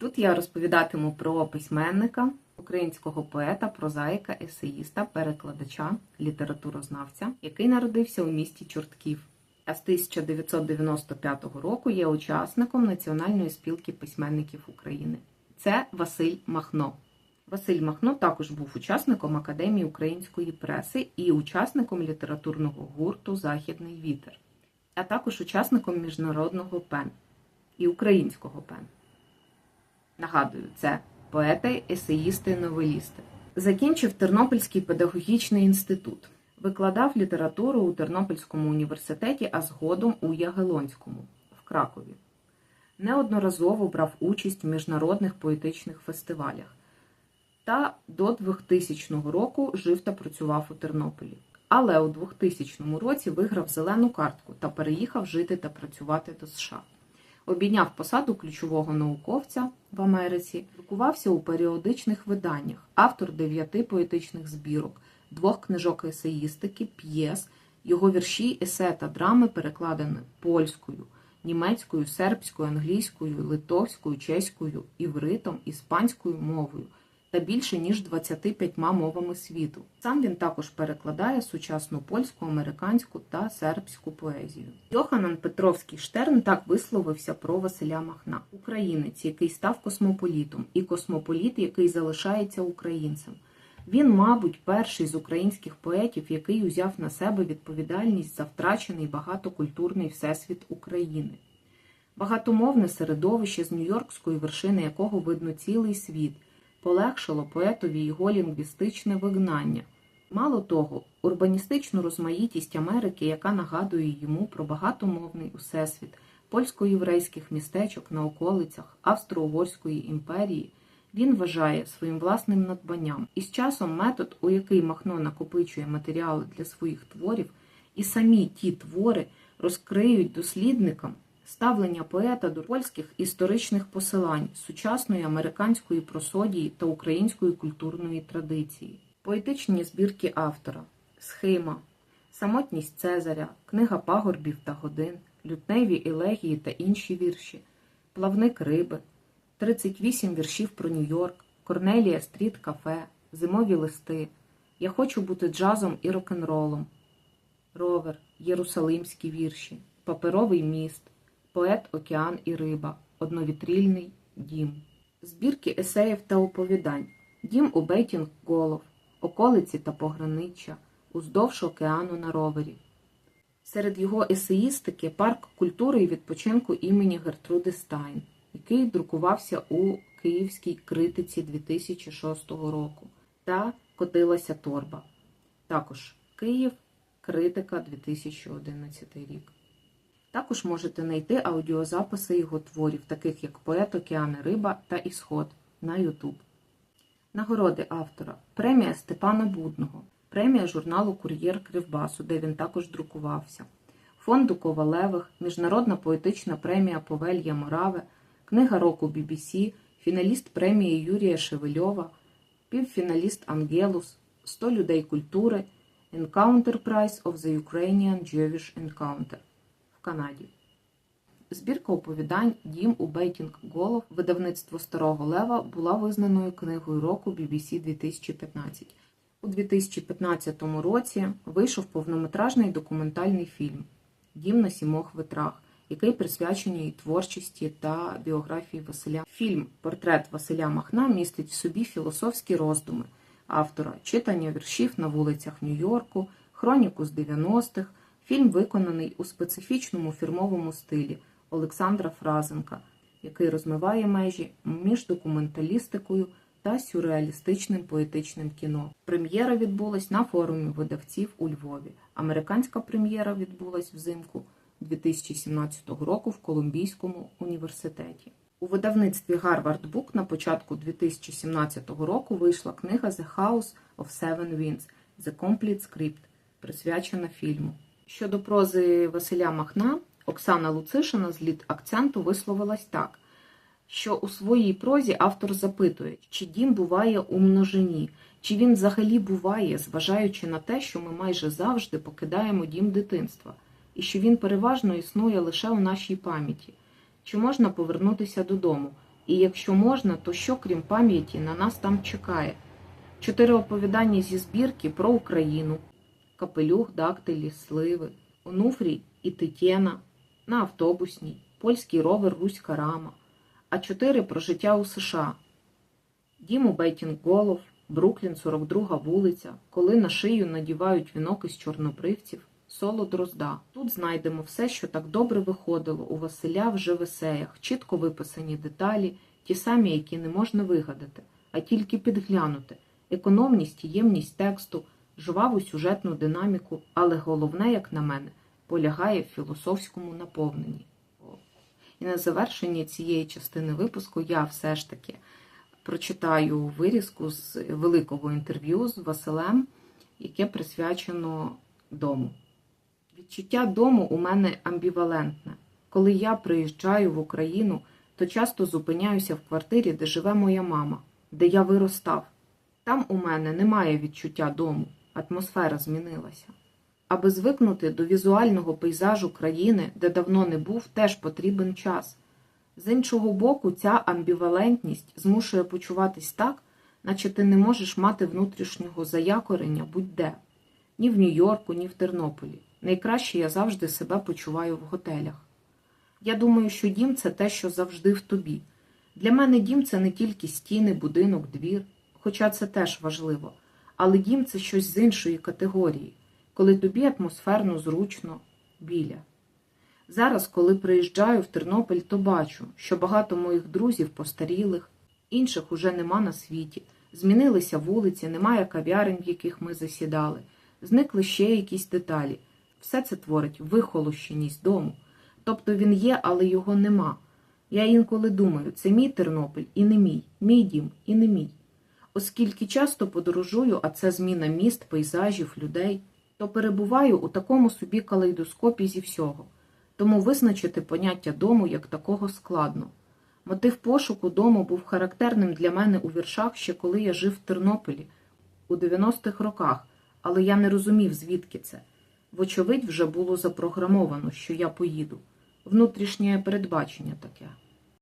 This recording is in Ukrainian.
Тут я розповідатиму про письменника, українського поета, прозаїка, есеїста, перекладача, літературознавця, який народився у місті Чортків. А з 1995 року є учасником Національної спілки письменників України. Це Василь Махно. Василь Махно також був учасником Академії української преси і учасником літературного гурту Західний вітер, а також учасником міжнародного ПЕН і українського ПЕН. Нагадую, це поети, есеїсти, новелісти. Закінчив Тернопільський педагогічний інститут. Викладав літературу у Тернопільському університеті, а згодом у Ягелонському в Кракові. Неодноразово брав участь в міжнародних поетичних фестивалях та до 2000 року жив та працював у Тернополі. Але у 2000 році виграв зелену картку та переїхав жити та працювати до США. Обійняв посаду ключового науковця в Америці, друкувався у періодичних виданнях, автор дев'яти поетичних збірок, двох книжок есеїстики, п'єс, його вірші, есе та драми перекладені польською, німецькою, сербською, англійською, литовською, чеською, івритом, іспанською мовою та більше ніж 25 мовами світу. Сам він також перекладає сучасну польську, американську та сербську поезію. Йоханан Петровський Штерн так висловився про Василя Махна, українець, який став космополітом, і космополіт, який залишається українцем. Він, мабуть, перший з українських поетів, який узяв на себе відповідальність за втрачений багатокультурний всесвіт України. Багатомовне середовище з нью-йоркської вершини якого видно цілий світ, полегшило поетові його лінгвістичне вигнання. Мало того, урбаністичну розмаїтість Америки, яка нагадує йому про багатомовний усесвіт, польсько-єврейських містечок на околицях Австро-Угорської імперії, він вважає своїм власним надбанням. І з часом метод, у який Махно накопичує матеріали для своїх творів, і самі ті твори розкриють дослідникам ставлення поета до польських історичних посилань, сучасної американської просодії та української культурної традиції, поетичні збірки автора, схема, самотність Цезаря, книга пагорбів та годин, лютневі елегії та інші вірші, плавник риби, 38 віршів про Нью-Йорк, Корнелія Стріт Кафе, Зимові листи. Я хочу бути джазом і рок-н-ролом, ровер, єрусалимські вірші, паперовий міст, поет Океан і Риба, одновітрільний дім, збірки есеїв та оповідань, дім у Бейтінг Голов, околиці та пограниччя, уздовж океану на ровері. Серед його есеїстики парк культури і відпочинку імені Гертруди Стайн, який друкувався у Київській критиці 2006 року, та Котилася торба. Також Київ, критика 2011 рік. Також можете знайти аудіозаписи його творів, таких як Поет Океани Риба та Ісход на Ютуб. Нагороди автора. Премія Степана Будного, премія журналу Кур'єр Кривбасу, де він також друкувався, Фонду Ковалевих, Міжнародна поетична премія Повелья Мораве, Книга року BBC, фіналіст премії Юрія Шевельова, півфіналіст Ангелус, 100 людей культури, Encounter Prize of the Ukrainian Jewish Encounter Канаді. Збірка оповідань Дім у Бейтінг Голов видавництво Старого Лева була визнаною книгою року BBC 2015. У 2015 році вийшов повнометражний документальний фільм Дім на сімох витрах, який присвячений творчості та біографії Василя. Фільм Портрет Василя Махна містить в собі філософські роздуми автора, читання віршів на вулицях Нью-Йорку, хроніку з 90-х. Фільм виконаний у специфічному фірмовому стилі Олександра Фразенка, який розмиває межі між документалістикою та сюрреалістичним поетичним кіно. Прем'єра відбулась на форумі видавців у Львові. Американська прем'єра відбулась взимку 2017 року в Колумбійському університеті. У видавництві Harvard Book на початку 2017 року вийшла книга The House of Seven Winds – The Complete Script, присвячена фільму. Щодо прози Василя Махна, Оксана Луцишина з літ акценту висловилась так, що у своїй прозі автор запитує, чи дім буває у множині, чи він взагалі буває, зважаючи на те, що ми майже завжди покидаємо дім дитинства, і що він переважно існує лише у нашій пам'яті, чи можна повернутися додому? І якщо можна, то що крім пам'яті на нас там чекає? Чотири оповідання зі збірки про Україну, Капелюх, Дактилі, Сливи, Онуфрій і Тетєна, на автобусній, польський ровер Руська Рама, а чотири про життя у США. Діму Бейтінголов, Бруклін, 42 вулиця, коли на шию надівають вінок із чорнобривців, соло Дрозда. Тут знайдемо все, що так добре виходило у Василя в Живесеях, чітко виписані деталі, ті самі, які не можна вигадати, а тільки підглянути, економність ємність тексту, жваву сюжетну динаміку, але головне, як на мене, полягає в філософському наповненні. І на завершенні цієї частини випуску я все ж таки прочитаю вирізку з великого інтерв'ю з Василем, яке присвячено дому. Відчуття дому у мене амбівалентне. Коли я приїжджаю в Україну, то часто зупиняюся в квартирі, де живе моя мама, де я виростав. Там у мене немає відчуття дому, атмосфера змінилася. Аби звикнути до візуального пейзажу країни, де давно не був, теж потрібен час. З іншого боку, ця амбівалентність змушує почуватись так, наче ти не можеш мати внутрішнього заякорення будь-де ні в Нью-Йорку, ні в Тернополі. Найкраще я завжди себе почуваю в готелях. Я думаю, що дім це те, що завжди в тобі. Для мене дім це не тільки стіни, будинок, двір, хоча це теж важливо, але дім це щось з іншої категорії, коли тобі атмосферно, зручно, біля. Зараз, коли приїжджаю в Тернопіль, то бачу, що багато моїх друзів постарілих, інших уже нема на світі, змінилися вулиці, немає кав'ярень, в яких ми засідали, зникли ще якісь деталі. Все це творить вихолощеність дому. Тобто він є, але його нема. Я інколи думаю, це мій Тернопіль і не мій, мій дім і не мій. Оскільки часто подорожую, а це зміна міст, пейзажів, людей, то перебуваю у такому собі калейдоскопі зі всього. Тому визначити поняття дому як такого складно. Мотив пошуку дому був характерним для мене у віршах ще коли я жив в Тернополі у 90-х роках, але я не розумів, звідки це. Вочевидь, вже було запрограмовано, що я поїду. Внутрішнє передбачення таке.